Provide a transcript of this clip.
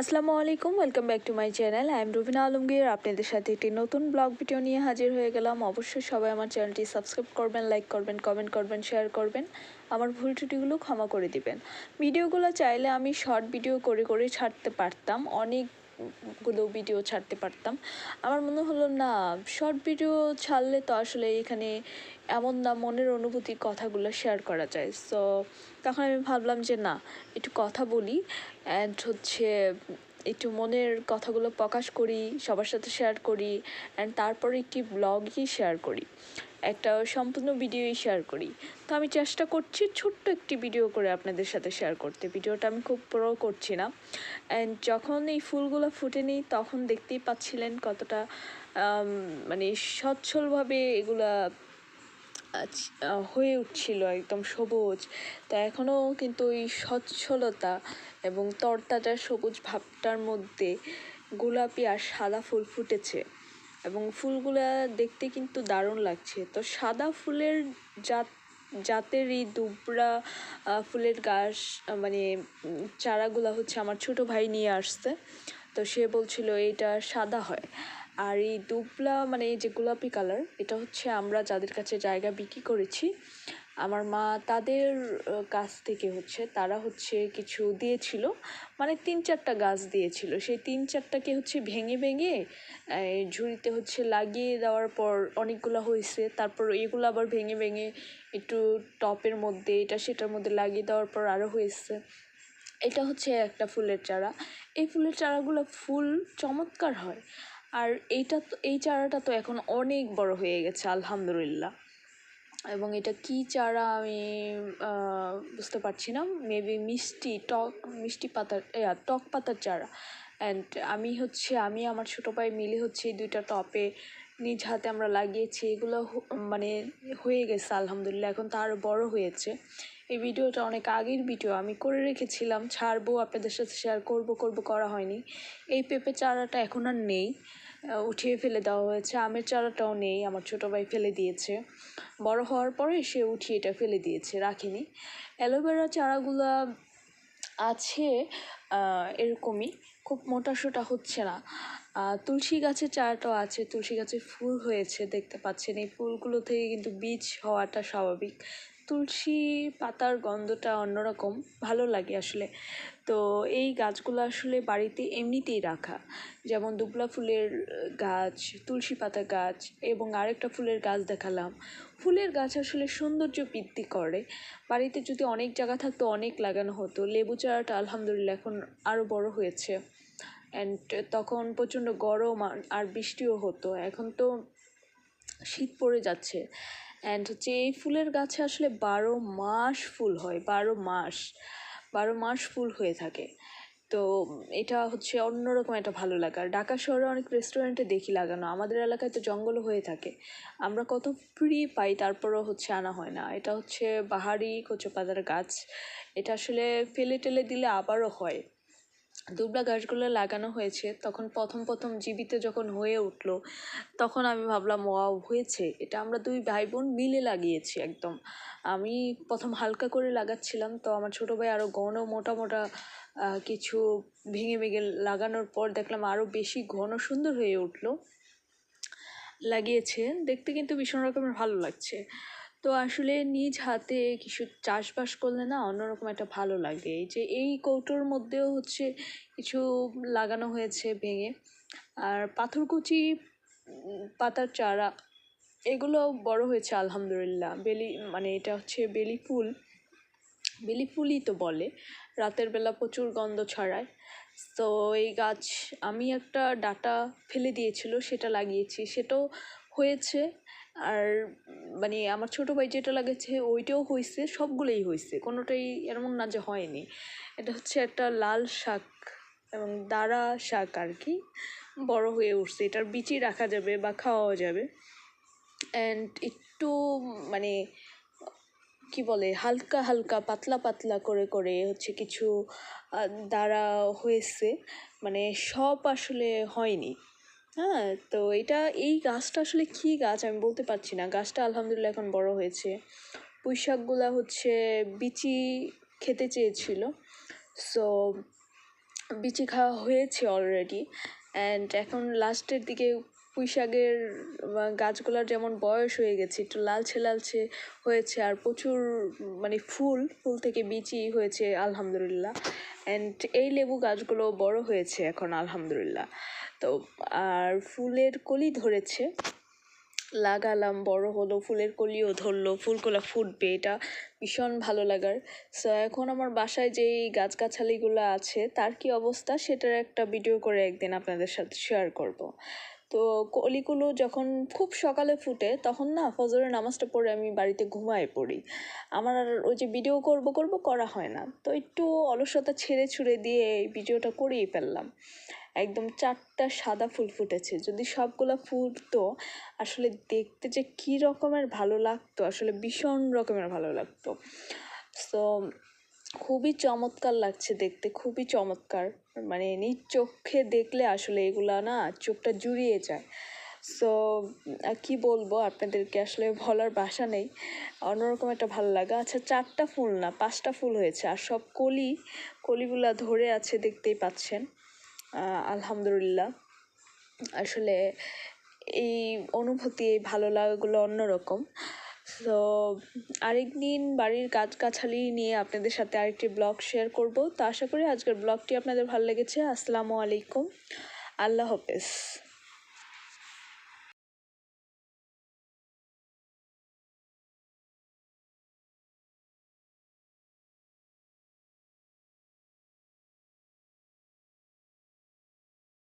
আসসালামু আলাইকুম welcome back to my channel I am Rubina Alamgir আপনাদের সাথে একটি নতুন ব্লগ ভিডিও নিয়ে হাজির হয়ে গেলাম। অবশ্যই সবাই আমার চ্যানেলটি সাবস্ক্রাইব করবেন লাইক করবেন কমেন্ট করবেন শেয়ার করবেন। আমার ভুল ত্রুটিগুলো ক্ষমা করে দিবেন। ভিডিওগুলো চাইলে আমি শর্ট ভিডিও করে করে ছাড়তে পারতাম। অনেকগুলো ভিডিও ছাড়তে পারতাম। আমার মনে হলো, না শর্ট ভিডিও ছাড়লে তো আসলে এখানে এমন না মনের অনুভূতি কথাগুলো শেয়ার করা যায়। সো তখন আমি ভাবলাম যে, না, একটু কথা বলি অ্যান্ড হচ্ছে একটু মনের কথাগুলো প্রকাশ করি, সবার সাথে শেয়ার করি অ্যান্ড তারপরে একটি ব্লগই শেয়ার করি। একটা সম্পূর্ণ ভিডিওই শেয়ার করি। তো আমি চেষ্টা করছি ছোট্ট একটি ভিডিও করে আপনাদের সাথে শেয়ার করতে। ভিডিওটা আমি খুব বড় করছি না। অ্যান্ড যখন এই ফুলগুলো ফুটেনি তখন দেখতেই পাচ্ছিলেন কতটা মানে সচ্ছলভাবে এগুলা হয়ে উঠছিল, একদম সবুজ। তো এখনও কিন্তু ওই সচ্ছলতা এবং তরতাজা সবুজ ভাবটার মধ্যে গোলাপি আর সাদা ফুল ফুটেছে। এবং ফুলগুলা দেখতে কিন্তু দারুণ লাগছে। তো সাদা ফুলের জাত, জাতের এই দুবরা ফুলের গাছ মানে চারাগুলা হচ্ছে আমার ছোট ভাই নিয়ে আসছে। তো সে বলছিল এটা সাদা হয়। আর এই দুবলা মানে এই যে গোলাপি কালার, এটা হচ্ছে আমরা যাদের কাছে জায়গা বিক্রি করেছি, আমার মা তাদের কাছ থেকে হচ্ছে, তারা হচ্ছে কিছু দিয়েছিল মানে তিন চারটা গাছ দিয়েছিল, সেই তিন চারটাকে হচ্ছে ভেঙে ভেঙে ঝুড়িতে হচ্ছে লাগিয়ে দেওয়ার পর অনেকগুলো হয়েছে, তারপর এগুলো আবার ভেঙে ভেঙে একটু টপের মধ্যে, এটা সেটার মধ্যে লাগিয়ে দেওয়ার পর আরও হয়েছে। এটা হচ্ছে একটা ফুলের চারা, এই ফুলের চারাগুলো ফুল চমৎকার হয় আর এইটা তো, এই চারাটা তো এখন অনেক বড় হয়ে গেছে, আলহামদুলিল্লাহ। এবং এটা কি চারা আমি বুঝতে পারছি না। মেবি মিষ্টি, টক, মিষ্টি পাতার টক পাতার চারা। অ্যান্ড আমি হচ্ছে, আমি আমার ছোটো ভাই মিলে হচ্ছে এই দুইটা টপে নিজ হাতে আমরা লাগিয়েছি। এগুলো মানে হয়ে গেছে, আলহামদুলিল্লাহ। এখন তো আরও বড় হয়েছে। এই ভিডিওটা অনেক আগের ভিডিও, আমি করে রেখেছিলাম। ছাড়বো, আপনাদের সাথে শেয়ার করব করব, করা হয়নি। এই পেঁপে চারাটা এখন আর নেই। উঠিয়ে ফেলে দেওয়া হয়েছে। আমের চারাটাও নেই, আমার ছোটো ভাই ফেলে দিয়েছে। বড় হওয়ার পরে সে উঠিয়ে এটা ফেলে দিয়েছে, রাখিনি। অ্যালোভেরা চারাগুলা আছে এরকমই। খুব মোটা সোটা হচ্ছে না। তুলসী গাছের চারাটাও আছে, তুলসী গাছের ফুল হয়েছে, দেখতে পাচ্ছেন। এই ফুলগুলো থেকে কিন্তু বীজ হওয়াটা স্বাভাবিক। তুলসী পাতার গন্ধটা অন্যরকম, ভালো লাগে আসলে। তো এই গাছগুলো আসলে বাড়িতে এমনিতেই রাখা। যেমন দুবলা ফুলের গাছ, তুলসী পাতা গাছ এবং আরেকটা ফুলের গাছ দেখালাম। ফুলের গাছ আসলে সৌন্দর্য বৃদ্ধি করে। বাড়িতে যদি অনেক জায়গা থাকতো, অনেক লাগানো হতো। লেবু চারাটা আলহামদুলিল্লাহ এখন আরও বড় হয়েছে। অ্যান্ড তখন প্রচণ্ড গরম আর- বৃষ্টিও হতো। এখন তো শীত পড়ে যাচ্ছে। অ্যান্ড হচ্ছে এই ফুলের গাছে আসলে বারো মাস ফুল হয়, বারো মাস বারো মাস ফুল হয়ে থাকে। তো এটা হচ্ছে অন্যরকম একটা ভালো লাগা। ঢাকা শহরে অনেক রেস্টুরেন্টে দেখি লাগানো। আমাদের এলাকায় তো জঙ্গল হয়ে থাকে। আমরা কত ফ্রি পাই, তারপরও হচ্ছে আনা হয় না। এটা হচ্ছে বাহারি কচুপাতার গাছ। এটা আসলে ফেলে টেলে দিলে আবারও হয়। দুবলা গাছগুলো লাগানো হয়েছে, তখন প্রথম প্রথম জীবিত যখন হয়ে উঠল, তখন আমি ভাবলাম, ওয়াও, হয়েছে। এটা আমরা দুই ভাই বোন মিলে লাগিয়েছি একদম। আমি প্রথম হালকা করে লাগাচ্ছিলাম, তো আমার ছোটো ভাই আরও ঘন, মোটা মোটা কিছু ভেঙে ভেঙে লাগানোর পর দেখলাম আরও বেশি ঘন, সুন্দর হয়ে উঠল। লাগিয়েছে, দেখতে কিন্তু ভীষণ রকমের ভালো লাগছে। তো আসলে নিজ হাতে কিছু চাষবাস করলে না অন্যরকম একটা ভালো লাগে। এই যে এই কৌটোর মধ্যেও হচ্ছে কিছু লাগানো হয়েছে ভেঙে। আর পাথরকুচি পাতার চারা, এগুলো বড় হয়েছে আলহামদুলিল্লাহ। বেলি মানে এটা হচ্ছে বেলি ফুল। বেলি ফুলই তো বলে, রাতের বেলা প্রচুর গন্ধ ছড়ায়। তো এই গাছ, আমি একটা ডাটা ফেলে দিয়েছিল, সেটা লাগিয়েছি। সেটাও হয়েছে। আর মানে আমার ছোটো ভাই যেটা লাগিয়েছে ওইটাও হয়েছে সবগুলোই হয়েছে কোনোটাই এমন না যে হয়নি। এটা হচ্ছে একটা লাল শাক এবং দাঁড়া শাক আর কি, বড় হয়ে উঠছে। এটার বিচি রাখা যাবে বা খাওয়াও যাবে। অ্যান্ড একটু মানে কি বলে, হালকা হালকা, পাতলা পাতলা করে করে হচ্ছে কিছু দ্বারা হয়েছে। মানে সব আসলে হয়নি। হ্যাঁ তো এটা, এই গাছটা আসলে কী গাছ আমি বলতে পারছি না। গাছটা আলহামদুলিল্লাহ এখন বড় হয়েছে। পুঁই শাকগুলা হচ্ছে বিচি খেতে চেয়েছিল। সো, বিচি খাওয়া হয়েছে অলরেডি অ্যান্ড এখন লাস্টের দিকে পুঁই শাকের আহ, গাছগুলোর যেমন বয়স হয়ে গেছে একটু লালচে লালচে হয়েছে আর প্রচুর মানে ফুল ফুল থেকে বিচি হয়েছে আলহামদুলিল্লাহ। অ্যান্ড এই লেবু গাছগুলো বড় হয়েছে এখন আলহামদুলিল্লাহ। তো আর ফুলের কলি ধরেছে। লাগালাম বড় হলো ফুলের কলিও ধরলো ফুলগুলো ফুটবে এটা ভীষণ ভালো লাগার। সো এখন আমার বাসায় যেই গাছগাছালিগুলো আছে তার কি অবস্থা সেটার একটা ভিডিও করে একদিন আপনাদের সাথে শেয়ার করব। তো কলিগুলো যখন খুব সকালে ফুটে, তখন না ফজরের নামাজটা পড়ে আমি বাড়িতে ঘুমায় পড়ি। আমার আর ওই যে ভিডিও করব করব করা হয় না। তো একটু অলসতা ছেড়ে ছুড়ে দিয়ে এই ভিডিওটা করেই ফেললাম। একদম চারটা সাদা ফুল ফুটেছে। যদি সবগুলো ফুটতো, আসলে দেখতে যে কী রকমের ভালো লাগতো, আসলে ভীষণ রকমের ভালো লাগতো। সো খুবই চমৎকার লাগছে দেখতে, খুবই চমৎকার। মানে নিজ চোখে দেখলে আসলে এগুলা না চোখটা জুড়িয়ে যায়। সো কি বলব আপনাদেরকে আসলে বলার ভাষা নেই। অন্যরকম একটা ভালো লাগা। আচ্ছা চারটা ফুল না, পাঁচটা ফুল হয়েছে। আর সব কলি, কলিগুলা ধরে আছে দেখতেই পাচ্ছেন। আলহামদুলিল্লাহ। আসলে এই অনুভূতি, এই ভালো লাগাগুলো অন্যরকম। তো আরেকদিন বাড়ির গাছগাছালি নিয়ে আপনাদের সাথে আরেকটি ব্লগ শেয়ার করব। তো আশা করি আজকের ব্লগটি আপনাদের ভালো লেগেছে। আসসালামু আলাইকুম। আল্লাহ হাফেজ।